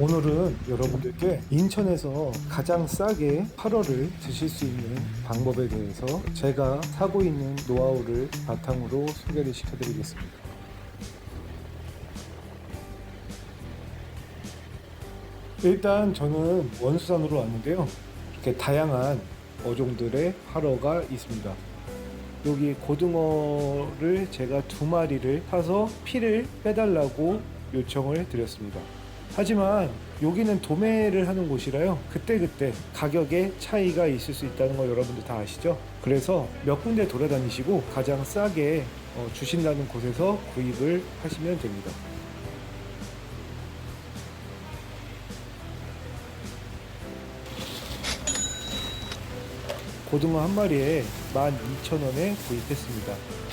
오늘은 여러분들께 인천에서 가장 싸게 8월을 드실 수 있는 방법에 대해서 제가 사고 있는 노하우를 바탕으로 소개를 시켜드리겠습니다. 일단 저는 원수산으로 왔는데요. 이렇게 다양한 어종들의 화로가 있습니다. 여기 고등어를 제가 두 마리를 사서 피를 빼달라고 요청을 드렸습니다. 하지만 여기는 도매를 하는 곳이라요. 그때그때 가격에 차이가 있을 수 있다는 거 여러분들 다 아시죠? 그래서 몇 군데 돌아다니시고 가장 싸게 어, 주신다는 곳에서 구입을 하시면 됩니다. 고등어 한 마리에 12,000원에 구입했습니다.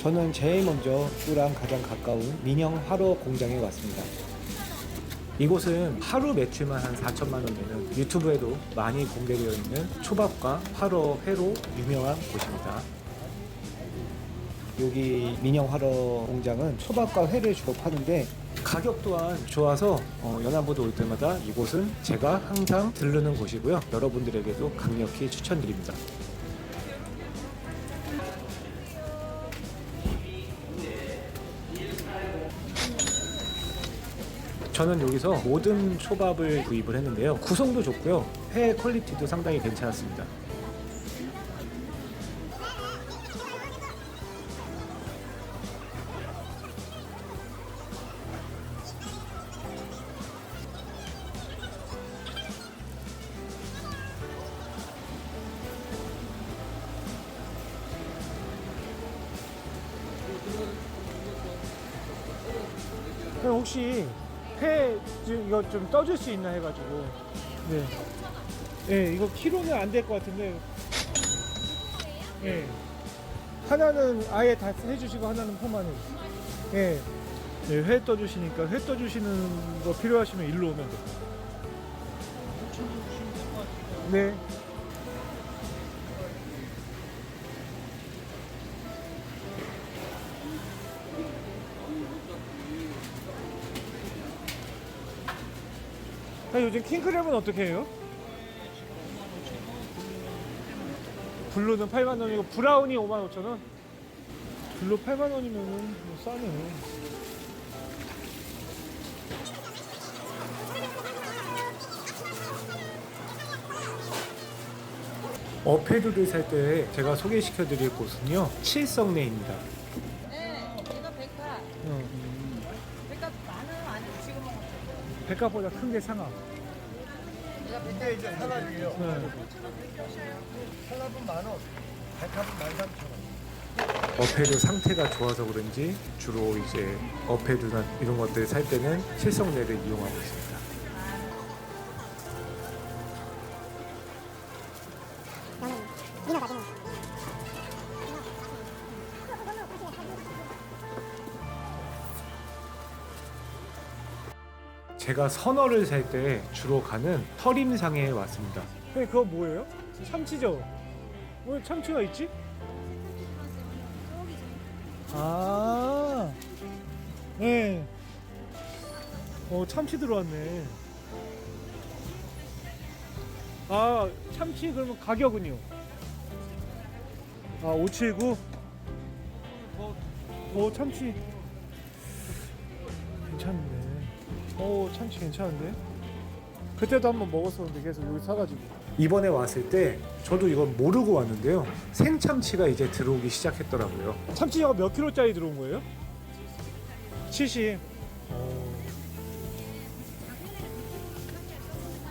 저는 제일 먼저 뚜랑 가장 가까운 민영 화로 공장에 왔습니다. 이곳은 하루 매출만 한 4천만 원 되는 유튜브에도 많이 공개되어 있는 초밥과 화로 회로 유명한 곳입니다. 여기 민영 화로 공장은 초밥과 회를 주로 파는데 가격 또한 좋아서 어, 연안부도 올 때마다 이곳은 제가 항상 들르는 곳이고요. 여러분들에게도 강력히 추천드립니다. 저는 여기서 모든 초밥을 구입을 했는데요. 구성도 좋고요. 회 퀄리티도 상당히 괜찮았습니다. 혹시 회 좀- 이거 좀 떠줄 수 있나 해가지고 네. 네 이거 키로는 안 될 것 같은데 네. 하나는 아예 다 해주시고 하나는 네. 네, 회 떠주시니까 회 떠주시는 거 필요하시면 일로 오면 돼요 네 아, 요즘 킹크랩은 어떻게 해요? 블루는 8만 원이고 브라운이 5만 5천 원? 블루 8만 원이면은 뭐 싸네. 어패드를 살 때 제가 소개시켜 드릴 곳은요 칠성내입니다. 네, 이거 백화. 어, 백화 만원 안 지금 먹었어요. 백합보다 큰게 백화. 이게 이제 사람이에요. 네. 사람은 만 원, 백합은 만 삼천 원. 어패드 상태가 좋아서 그런지 주로 이제 어패드나 이런 것들 살 때는 칠성내를 이용하고 있습니다. 제가 선어를 살 때 주로 가는 터림상에 왔습니다. 네, 그거 뭐예요? 참치죠? 왜 참치가 있지? 아, 네. 어, 참치 들어왔네. 아, 참치 그러면 가격은요? 아, 579? 어, 참치. 괜찮네. 어, 참치 괜찮은데? 그때도 한번 먹었었는데 계속 여기 사가지고. 이번에 왔을 때 저도 이건 모르고 왔는데요. 생참치가 이제 들어오기 시작했더라고요. 참치가 몇 킬로짜리 들어온 거예요? 70.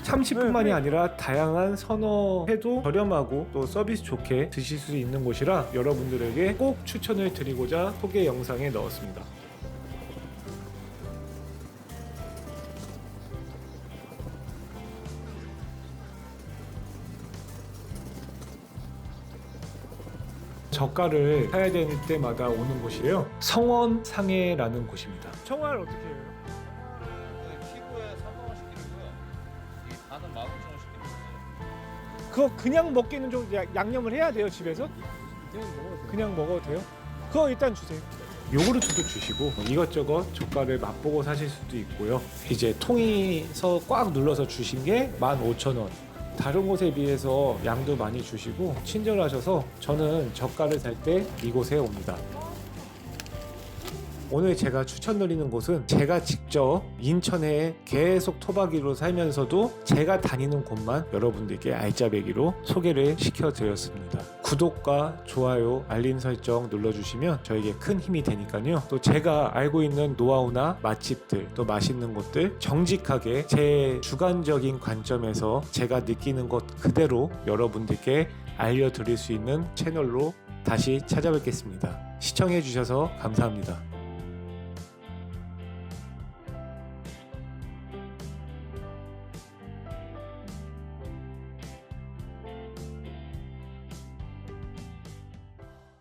참치뿐만이 아니라 다양한 선어회도 저렴하고 또 서비스 좋게 드실 수 있는 곳이라 여러분들에게 꼭 추천을 드리고자 소개 영상에 넣었습니다. 저가를 사야 될 때마다 오는 곳이에요. 성원 상해라는 곳입니다. 청화를 어떻게 해요? 키로에 3만 원씩 드리고요. 이 반은 15,000원씩 드리고요. 그거 그냥 먹기는 좀 야- 양념을 해야 돼요 집에서? 그냥 먹어도 돼요? 그거 일단 주세요. 요구르트도 주시고 이것저것 젓갈을 맛보고 사실 수도 있고요. 이제 통이서 꽉 눌러서 주신 게 15,000원. 다른 곳에 비해서 양도 많이 주시고 친절하셔서 저는 젓갈을 살때 이곳에 옵니다. 오늘 제가 추천드리는 곳은 제가 직접 인천에 계속 토박이로 살면서도 제가 다니는 곳만 여러분들께 알짜배기로 소개를 시켜드렸습니다. 구독과 좋아요, 알림 설정 눌러주시면 저에게 큰 힘이 되니까요. 또 제가 알고 있는 노하우나 맛집들, 또 맛있는 곳들 정직하게 제 주관적인 관점에서 제가 느끼는 것 그대로 여러분들께 알려드릴 수 있는 채널로 다시 찾아뵙겠습니다. 시청해주셔서 감사합니다.